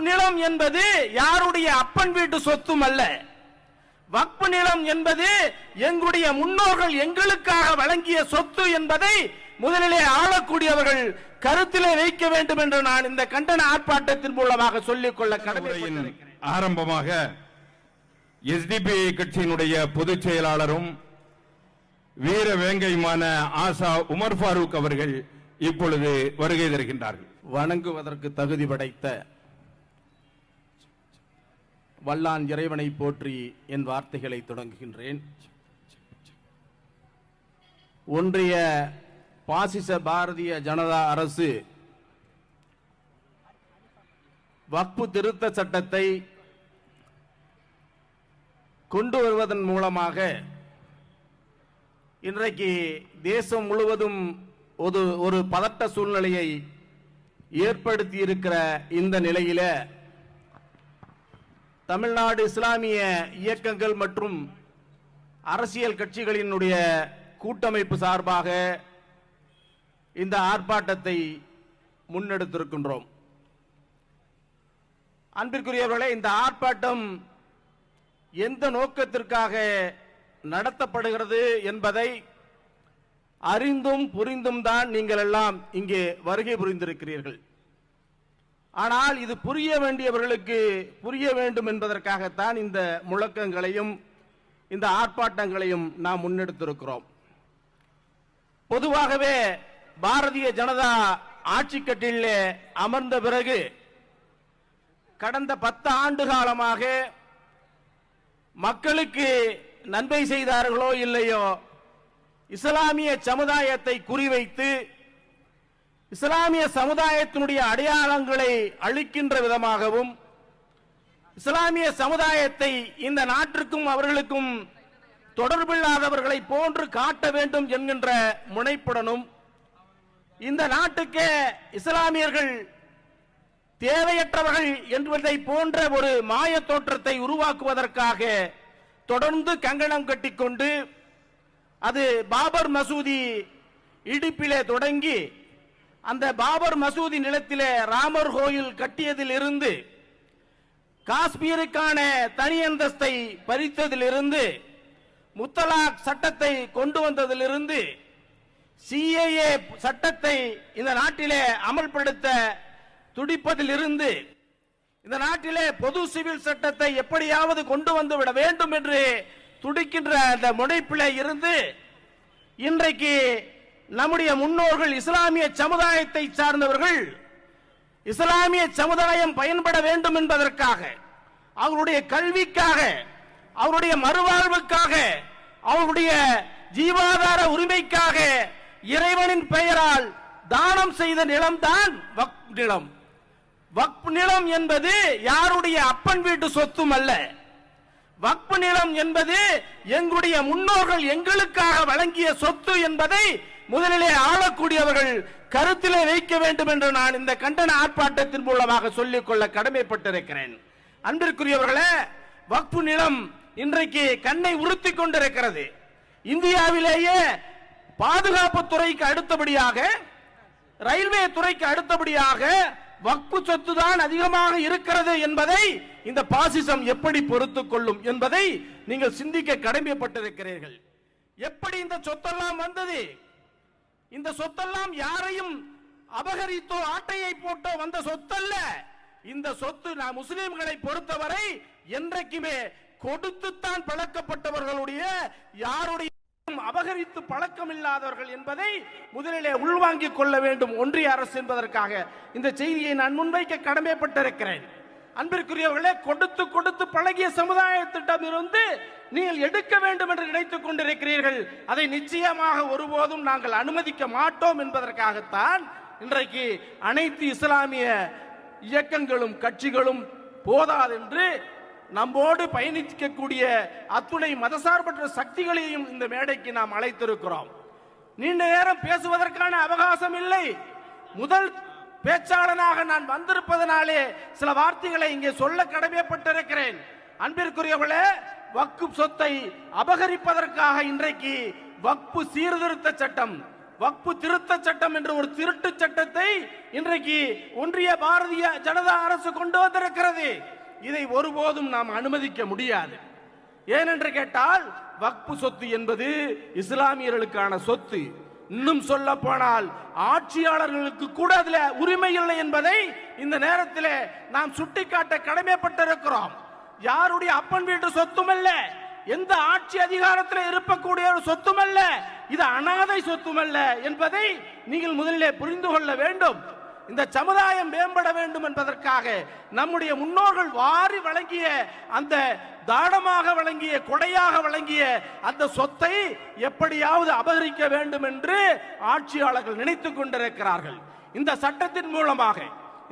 வக்பு நிலம் என்பது யாருடைய அப்பன் வீட்டு சொத்தும் அல்ல. வக்பு நிலம் என்பது எங்களுடைய முன்னோர்கள் எங்களுக்காக வழங்கிய சொத்து என்பதை முதலிலே ஆளக்கூடியவர்கள் கருத்திலே வைக்க வேண்டும் என்று நான் இந்த கண்டன ஆர்ப்பாட்டத்தின் மூலமாக சொல்லிக்கொள்ள கடமைப்பட்டிருக்கிறேன். ஆரம்பமாக எஸ்டிபி கட்சியினுடைய பொதுச் செயலாளரும் வீர வேங்கையுமான ஆசா உமர் ஃபாரூக் அவர்கள் இப்பொழுது வருகை தருகின்றார்கள். வணங்குவதற்கு தகுதி படைத்த வல்லான் இறைவனை போற்றி என் வார்த்தைகளை தொடங்குகின்றேன். ஒன்றிய பாசிச பாரதிய ஜனதா அரசு வக்பு திருத்த சட்டத்தை கொண்டு வருவதன் மூலமாக இன்றைக்கு தேசம் முழுவதும் ஒரு ஒரு பதட்ட சூழ்நிலையை ஏற்படுத்தி இருக்கிற இந்த நிலையில தமிழ்நாடு இஸ்லாமிய இயக்கங்கள் மற்றும் அரசியல் கட்சிகளினுடைய கூட்டமைப்பு சார்பாக இந்த ஆர்ப்பாட்டத்தை முன்னெடுத்திருக்கின்றோம். அன்பிற்குரியவர்களே இந்த ஆர்ப்பாட்டம் எந்த நோக்கத்திற்காக நடத்தப்படுகிறது என்பதை அறிந்தும் புரிந்தும் தான் நீங்கள் எல்லாம் இங்கே வருகை புரிந்திருக்கிறீர்கள். ஆனால் இது புரிய வேண்டியவர்களுக்கு புரிய வேண்டும் என்பதற்காகத்தான் இந்த முழக்கங்களையும் இந்த ஆர்ப்பாட்டங்களையும் நாம் முன்னெடுத்திருக்கிறோம். பொதுவாகவே பாரதிய ஜனதா ஆட்சி கட்டிலே அமர்ந்த பிறகு கடந்த பத்து ஆண்டு காலமாக மக்களுக்கு நன்மை செய்தார்களோ இல்லையோ இஸ்லாமிய சமுதாயத்தை குறிவைத்து இஸ்லாமிய சமுதாயத்தினுடைய அடையாளங்களை அளிக்கின்ற விதமாகவும் இஸ்லாமிய சமுதாயத்தை இந்த நாட்டிற்கும் அவர்களுக்கும் தொடர்பில்லாதவர்களை போன்று காட்ட வேண்டும் என்கின்ற முனைப்புடனும் இந்த நாட்டுக்கே இஸ்லாமியர்கள் தேவையற்றவர்கள் என்பதை போன்ற ஒரு மாய தோற்றத்தை உருவாக்குவதற்காக தொடர்ந்து கங்கணம் கட்டிக்கொண்டு அது பாபர் மசூதி இடிப்பிலே தொடங்கி அந்த பாபர் மசூதி நிலத்திலே ராமர் கோயில் கட்டியதில் இருந்து காஷ்மீருக்கான தனி அந்தஸ்தை பறித்ததிலிருந்து முத்தலாக் சட்டத்தை கொண்டு வந்ததிலிருந்து சிஏஏ சட்டத்தை இந்த நாட்டிலே அமல்படுத்த துடிப்பதிலிருந்து இந்த நாட்டிலே பொது சிவில் சட்டத்தை எப்படியாவது கொண்டு வந்து விட வேண்டும் என்று துடிக்கின்ற அந்த முனைப்பிலே இருந்து இன்றைக்கு நம்முடைய முன்னோர்கள் இஸ்லாமிய சமுதாயத்தை சார்ந்தவர்கள் இஸ்லாமிய சமுதாயம் பயன்பட வேண்டும் என்பதற்காக அவருடைய கல்விக்காக அவருடைய மறுவாழ்வுக்காக அவருடைய ஜீவாதார உரிமைக்காக இறைவனின் பெயரால் தானம் செய்த நிலம்தான் வக் நிலம். வக்பு நிலம் என்பது யாருடைய அப்பன் வீட்டு சொத்தும் அல்ல. வக்பு நிலம் என்பது எங்களுடைய முன்னோர்கள் எங்களுக்காக வழங்கிய சொத்து என்பதை முதலிலே ஆளக்கூடியவர்கள் கருத்திலே வைக்க வேண்டும் என்று நான் இந்த கண்டன ஆர்ப்பாட்டத்தின் மூலமாக சொல்லிக்கொள்ள கடமைப்பட்டிருக்கிறேன். அன்பிற்குரியவர்களே வக்பு நிலம் இன்றைக்கு கண்ணை உறுத்தி கொண்டிருக்கிறது. இந்தியாவிலேயே பாதுகாப்பு துறைக்கு அடுத்தபடியாக ரயில்வே துறைக்கு அடுத்தபடியாக வக்பு சொத்து தான் அதிகமாக இருக்கிறது என்பதை இந்த பாசிசம் எப்படி பொறுத்துக் கொள்ளும் என்பதை நீங்கள் சிந்திக்க கடமைப்பட்டிருக்கிறீர்கள். எப்படி இந்த சொத்தெல்லாம் வந்தது? இந்த சொத்தெல்லாம் யாரையும் அபகரித்தோ ஆட்டையை போட்டோ வந்த சொத்தல்ல. இந்த சொத்து நான் முஸ்லிம்களை பொறுத்தவரை என்றைக்குமே கொடுத்துத்தான் பழக்கப்பட்டவர்களுடைய யாருடைய அபகரித்து பழக்கம் இல்லாதவர்கள் என்பதை முதலிலே உள்வாங்கிக் கொள்ள வேண்டும் ஒன்றிய அரசு என்பதற்காக. இந்த செய்தியை நான் முன்வைக்க கடமைப்பட்டிருக்கிறேன். அன்பிற்குரியவர்களே கொடுத்து கொடுத்து பழகிய சமுதாயத்திடம் இருந்து நீங்கள் எடுக்க வேண்டும் என்று நினைத்துக் கொண்டிருக்கிறீர்கள். அதை நிச்சயமாக ஒருபோதும் நாங்கள் அனுமதிக்க மாட்டோம் என்பதற்காகத்தான் இன்றைக்கு அனைத்து இஸ்லாமிய இயக்கங்களும் கட்சிகளும் போதாதென்று நம்மோடு பயணிக்கக்கூடிய அத்துணை மதசார்பற்ற சக்திகளையும் இந்த மேடைக்கு நாம் அழைத்திருக்கிறோம். நீண்ட நேரம் பேசுவதற்கான அவகாசம் இல்லை. முதல் பேச்சாளனாக நான் வந்திருப்பதனாலே சில வார்த்தைகளை இங்கே சொல்ல கடமைப்பட்டிருக்கிறேன். அன்பிற்குரியவர்களே வக்கு சொத்தை அபகரிப்பதற்காக இன்றைக்கு வக்பு சீர்திருத்த சட்டம் வக்பு திருத்த சட்டம் என்ற ஒரு திருட்டு சட்டத்தை இன்றைக்கு ஒன்றிய பாரதிய ஜனதா அரசு கொண்டு வந்திருக்கிறது. இதை ஒருபோதும் நாம் அனுமதிக்க முடியாது. ஏனென்று கேட்டால் வக்பு சொத்து என்பது இஸ்லாமியர்களுக்கான சொத்து. இன்னும் சொல்ல போனால் ஆட்சியாளர்களுக்கு கூட அதுல உரிமை இல்லை என்பதை இந்த நேரத்தில் நாம் சுட்டிக்காட்ட கடமைப்பட்டிருக்கிறோம். யாருடைய அப்பன் வீட்டு சொத்துமல்ல எந்த ஆட்சி அதிகாரத்தில் இருக்கக்கூடிய ஒரு சொத்துமல்ல இது அனாதை சொத்துமல்ல என்பதை நீங்கள் முதலிலே புரிந்து கொள்ள வேண்டும். இந்த சமுதாயம் மேம்பட வேண்டும் என்பதற்காக நம்முடைய முன்னோர்கள் வாரி வழங்கிய அந்த தானமாக வழங்கிய கொடையாக வழங்கிய அந்த சொத்தை எப்படியாவது அபகரிக்க வேண்டும் என்று ஆட்சியாளர்கள் நினைத்துக் கொண்டிருக்கிறார்கள். இந்த சட்டத்தின் மூலமாக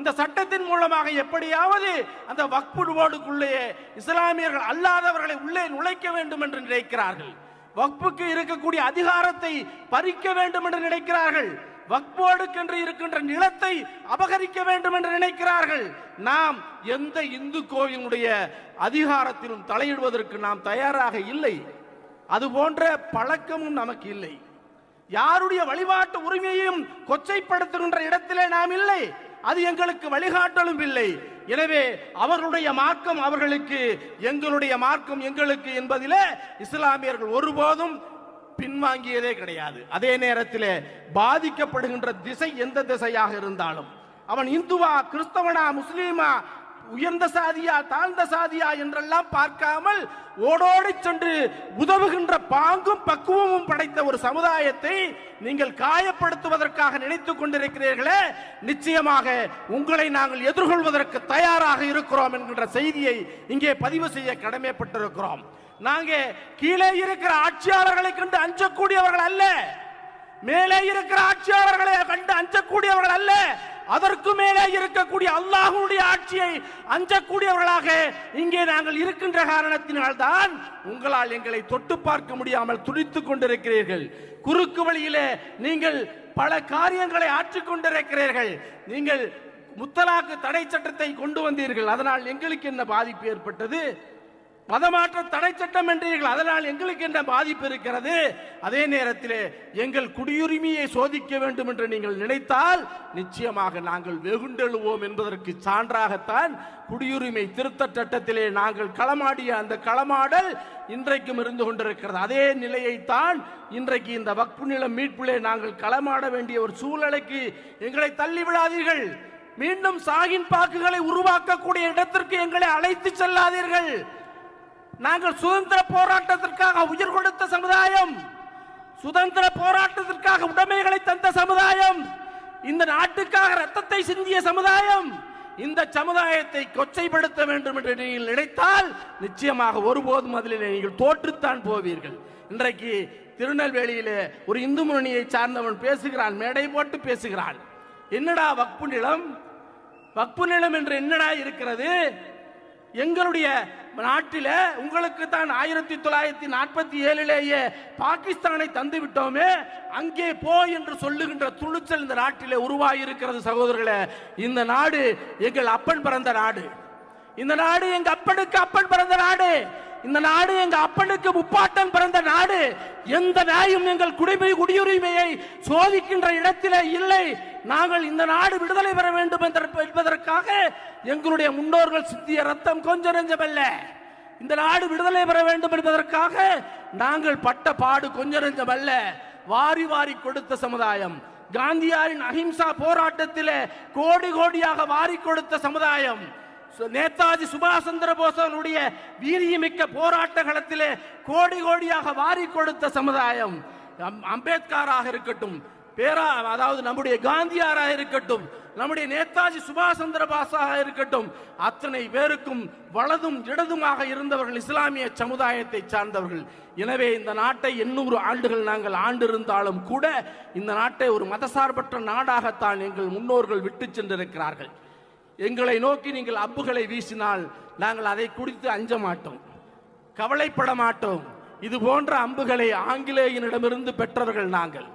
இந்த சட்டத்தின் மூலமாக எப்படியாவது அந்த வக்பு போர்டுக்குள்ளே இஸ்லாமியர்கள் அல்லாதவர்களை உள்ளே நுழைக்க வேண்டும் என்று நினைக்கிறார்கள். வக்புக்கு இருக்கக்கூடிய அதிகாரத்தை பறிக்க வேண்டும் என்று நினைக்கிறார்கள். வக்போர்டுக்கென்று இருக்கின்ற நிலத்தை அபகரிக்க வேண்டும் என்று நினைக்கிறார்கள். நாம் எந்த இந்து கோவிலுடைய அதிகாரத்திலும் தலையிடுவதற்கு நாம் தயாராக இல்லை. அது போன்ற பழக்கமும் நமக்கு இல்லை. யாருடைய வழிபாட்டு உரிமையையும் கொச்சைப்படுத்துகின்ற இடத்திலே நாம் இல்லை. அது எங்களுக்கு வழிகாட்டலும் இல்லை. எனவே அவர்களுடைய மார்க்கம் அவர்களுக்கு எங்களுடைய மார்க்கம் எங்களுக்கு என்பதிலே இஸ்லாமியர்கள் ஒருபோதும் பின்வாங்கியதே கிடையாது. அதே நேரத்தில் பாதிக்கப்படுகின்ற திசை எந்த திசையாக இருந்தாலும் அவன் இந்துவா கிறிஸ்தவனா முஸ்லீமா உயர்ந்த சாதியா தாழ்ந்த சாதியா என்றெல்லாம் பார்க்காமல் ஓடோடி சென்று உதவுகின்ற பாங்கும் பக்குவமும் படைத்த ஒரு சமுதாயத்தை நீங்கள் காயப்படுத்துவதற்காக நினைத்துக் கொண்டிருக்கிறீர்களே நிச்சயமாக உங்களை நாங்கள் எதிர்கொள்வதற்கு தயாராக இருக்கிறோம் என்கின்ற செய்தியை இங்கே பதிவு செய்ய கடமைப்பட்டிருக்கிறோம். நாங்க கீழே இருக்கிற ஆட்சியாளர்களை கண்டு அஞ்சக்கூடியவர்கள் அல்ல. மேலே இருக்கிற ஆட்சியாளர்களை கண்டு அஞ்சக்கூடியவர்கள் அல்ல. அதற்கு மேலே இருக்கக்கூடிய அல்லாஹுடைய ஆட்சியை அஞ்சக்கூடியவர்களாக இங்கே நாங்கள் இருக்கின்ற காரணத்தினால் தான் உங்களால் எங்களை தொட்டு பார்க்க முடியாமல் துடித்துக் கொண்டிருக்கிறீர்கள். குறுக்கு வழியிலே நீங்கள் பல காரியங்களை ஆற்றிக் கொண்டிருக்கிறீர்கள். நீங்கள் முத்தலாக்கு தடை சட்டத்தை கொண்டு வந்தீர்கள். அதனால் எங்களுக்கு என்ன பாதிப்பு ஏற்பட்டது? மதமாற்ற தடை சட்டம் என்றீர்கள். அதனால் எங்களுக்கு என்ன பாதிப்பு இருக்கிறது? அதே நேரத்தில் எங்கள் குடியுரிமையை சோதிக்க வேண்டும் என்று நீங்கள் நினைத்தால் நிச்சயமாக நாங்கள் வெகுண்டெழுவோம் என்பதற்கு சான்றாகத்தான் குடியுரிமை திருத்த சட்டத்திலே நாங்கள் களமாடிய அந்த களமாடல் இன்றைக்கும் இருந்து கொண்டிருக்கிறது. அதே நிலையைத்தான் இன்றைக்கு இந்த வக்பு நிலம் மீட்பிலே நாங்கள் களமாட வேண்டிய ஒரு சூழ்நிலைக்கு எங்களை தள்ளிவிடாதீர்கள். மீண்டும் சாகின் பாக்குகளை உருவாக்கக்கூடிய இடத்திற்கு எங்களை அழைத்து செல்லாதீர்கள். நாங்கள் சுதந்திர போராட்டத்திற்காக உயிர் கொடுத்த சமுதாயம் சுதந்திர போராட்டத்திற்காக உடைமைகளை தந்த சமுதாயம் இந்த நாட்டுக்காக ரத்தத்தை சிந்திய சமுதாயம் இந்த சமுதாயத்தை கொச்சைப்படுத்த வேண்டும் என்று நீங்கள் நினைத்தால் நிச்சயமாக ஒருபோதும் அதில் நீங்கள் தோற்றுத்தான் போவீர்கள். இன்றைக்கு திருநெல்வேலியிலே ஒரு இந்து முன்னணியை சார்ந்தவன் பேசுகிறான் மேடை போட்டு பேசுகிறான். என்னடா வக்பு நிலம்? வக்பு நிலம் என்று என்னடா இருக்கிறது? எங்களுடைய நாட்டில உங்களுக்கு தான் ஆயிரத்தி தொள்ளாயிரத்தி நாற்பத்தி ஏழிலேயே பாகிஸ்தானை தந்து விட்டோமே அங்கே போ என்று சொல்லுகின்ற துணிச்சல் இந்த நாட்டிலே உருவாகியிருக்கிறது சகோதரர்களே. இந்த நாடு எங்கள் அப்பன் பிறந்த நாடு. இந்த நாடு எங்க அப்பனுக்கு அப்பன் பிறந்த நாடு. இந்த நாடு எங்க அப்பனுக்கு முப்பாட்டன் பிறந்த நாடு. எந்த நாயும் எங்கள் குடிமை குடியுரிமையை சோதிக்கின்ற இடத்திலே இல்லை. நாங்கள் இந்த நாடு விடுதலை பெற வேண்டும் என்பதற்காக எங்களுடைய முன்னோர்கள் சிந்திய ரத்தம் கொஞ்சம் நெஞ்சமல்ல. இந்த நாடு விடுதலை பெற வேண்டும் என்பதற்காக நாங்கள் பட்ட பாடு கொஞ்சம் நெஞ்சமல்ல. வாரி வாரி கொடுத்த சமுதாயம் காந்தியாரின் அஹிம்சா போராட்டத்தில் கோடி கோடியாக வாரி கொடுத்த சமுதாயம் சு- நேதாஜி சுபாஷ் சந்திர போசனுடைய வீரியமிக்க போராட்ட களத்திலே கோடி கோடியாக வாரி கொடுத்த சமுதாயம் அம்- அம்பேத்கராக இருக்கட்டும் பேரா அதாவது நம்முடைய காந்தியாராக இருக்கட்டும் நம்முடைய நேதாஜி சுபாஷ் சந்திர போஸாக இருக்கட்டும் அத்தனை பேருக்கும் வலதும் இடதுமாக இருந்தவர்கள் இஸ்லாமிய சமுதாயத்தை சார்ந்தவர்கள். எனவே இந்த நாட்டை எண்ணூறு ஆண்டுகள் நாங்கள் ஆண்டிருந்தாலும் கூட இந்த நாட்டை ஒரு மதசார்பற்ற நாடாகத்தான் எங்கள் முன்னோர்கள் விட்டு சென்றிருக்கிறார்கள். எங்களை நோக்கி நீங்கள் அம்புகளை வீசினால் நாங்கள் அதை குடித்து அஞ்ச மாட்டோம். கவலைப்பட மாட்டோம். இது போன்ற அம்புகளை ஆங்கிலேயனிடமிருந்து பெற்றவர்கள் நாங்கள்.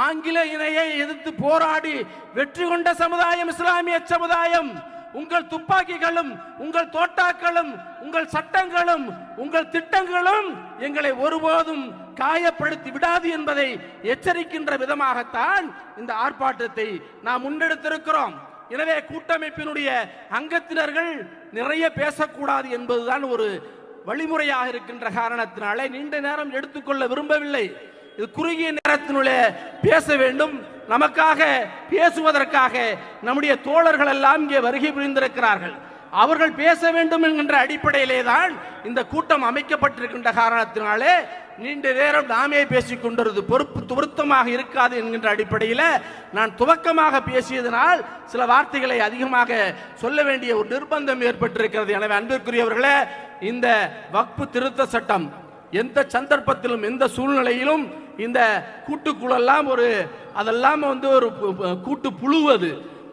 ஆங்கில இணையை எதிர்த்து போராடி வெற்றி கொண்ட சமுதாயம் இஸ்லாமிய சமுதாயம் உங்கள் துப்பாக்கிகளும் உங்கள் தோட்டாக்களும் உங்கள் சட்டங்களும் உங்கள் திட்டங்களும் எங்களை ஒருபோதும் காயப்படுத்தி விடாது என்பதை எச்சரிக்கின்ற விதமாகத்தான் இந்த ஆர்ப்பாட்டத்தை நாம் முன்னெடுத்திருக்கிறோம். எனவே கூட்டமைப்பினுடைய அங்கத்தினர்கள் நிறைய பேசக்கூடாது என்பதுதான் ஒரு வழிமுறையாக இருக்கின்ற காரணத்தினாலே நீண்ட நேரம் எடுத்துக்கொள்ள விரும்பவில்லை. இது குறுகிய நேரத்தினுள்ளே பேச வேண்டும். நமக்காக பேசுவதற்காக நம்முடைய தோழர்கள் எல்லாம் இங்கே வருகை புரிந்திருக்கிறார்கள். அவர்கள் பேச வேண்டும் என்கின்ற அடிப்படையிலே தான் இந்த கூட்டம் அமைக்கப்பட்டிருக்கின்ற காரணத்தினாலே நீண்ட நேரம் நாமே பேசிக் கொண்டிருந்தது பொறுப்பு துவர்த்தமாக இருக்காது என்கின்ற அடிப்படையில் நான் துவக்கமாக பேசியதனால் சில வார்த்தைகளை அதிகமாக சொல்ல வேண்டிய ஒரு நிர்பந்தம் ஏற்பட்டிருக்கிறது. எனவே அன்பிற்குரியவர்களே இந்த வக்பு திருத்த சட்டம் எந்த சந்தர்ப்பத்திலும் எந்த சூழ்நிலையிலும் இந்த கூட்டுக்குழெல்லாம் ஒரு அதெல்லாம் வந்து ஒரு கூட்டு புழுவது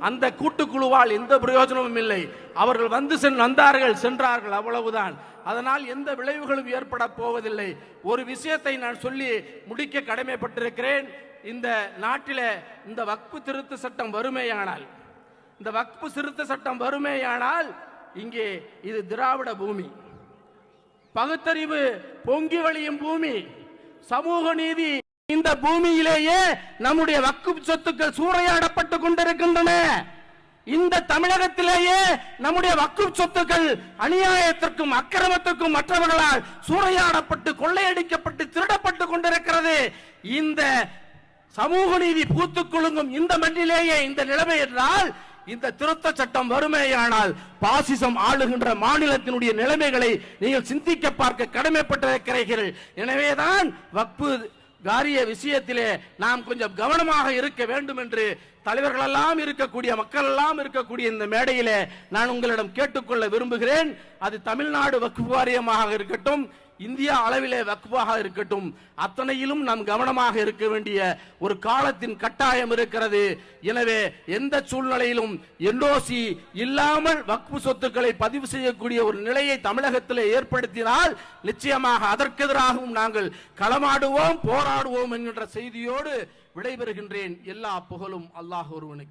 அந்த கூட்டுக்குழுவால் எந்த பிரயோஜனமும் இல்லை. அவர்கள் வந்து சென் வந்தார்கள் சென்றார்கள் அவ்வளவுதான். அதனால் எந்த விளைவுகளும் ஏற்பட போவதில்லை. ஒரு விஷயத்தை நான் சொல்லி முடிக்க கடமைப்பட்டிருக்கிறேன். இந்த நாட்டில் இந்த வக்பு திருத்த சட்டம் வறுமையானால் இந்த வக்பு திருத்த சட்டம் வறுமையானால் இங்கே இது திராவிட பூமி. பகுத்தறிவு பொங்கி வழியும் பூமி. சமூக நீதி இந்த பூமியிலேயே நம்முடைய வக்கு சொத்துக்கள் சூறையாடப்பட்டு கொண்டிருக்கின்றன. இந்த தமிழகத்திலேயே நம்முடைய வக்கு சொத்துக்கள் அநியாயத்திற்கும் அக்கிரமத்திற்கும் மற்றவர்களால் சூறையாடப்பட்டு கொள்ளையடிக்கப்பட்டு திருடப்பட்டு கொண்டிருக்கிறது. இந்த சமூக நீதி பூத்துக் இந்த மண்ணிலேயே இந்த நிலைமை என்றால் இந்த திருத்த சட்டம் வருமேயானால் பாசிசம் ஆளுகின்ற மாநிலத்தினுடைய நிலைமைகளை நீங்கள் சிந்திக்க பார்க்க கடமைப்பட்டிருக்கிறீர்கள். எனவேதான் வக்பு காரிய விஷயத்திலே நாம் கொஞ்சம் கவனமாக இருக்க வேண்டும் என்று தலைவர்களெல்லாம் இருக்கக்கூடிய மக்கள் எல்லாம் இருக்கக்கூடிய இந்த மேடையிலே நான் உங்களிடம் கேட்டுக்கொள்ள விரும்புகிறேன். அது தமிழ்நாடு வக்ஃபு வாரியமாக இருக்கட்டும் இந்தியா அளவிலே வக்ஃபாக இருக்கட்டும் அத்தனையிலும் நாம் கவனமாக இருக்க வேண்டிய ஒரு காலத்தின் கட்டாயம் இருக்கிறது. எனவே எந்த சூழ்நிலையிலும் என்ஓசி இல்லாமல் வக்ஃபு சொத்துக்களை பதிவு செய்யக்கூடிய ஒரு நிலையை தமிழகத்தில் ஏற்படுத்தினால் நிச்சயமாக அதற்கு எதிராகவும் நாங்கள் களமாடுவோம் போராடுவோம் என்கின்ற செய்தியோடு விடைபெறுகின்றேன். எல்லா புகழும் அல்லாஹ் ஒருவனுக்கு.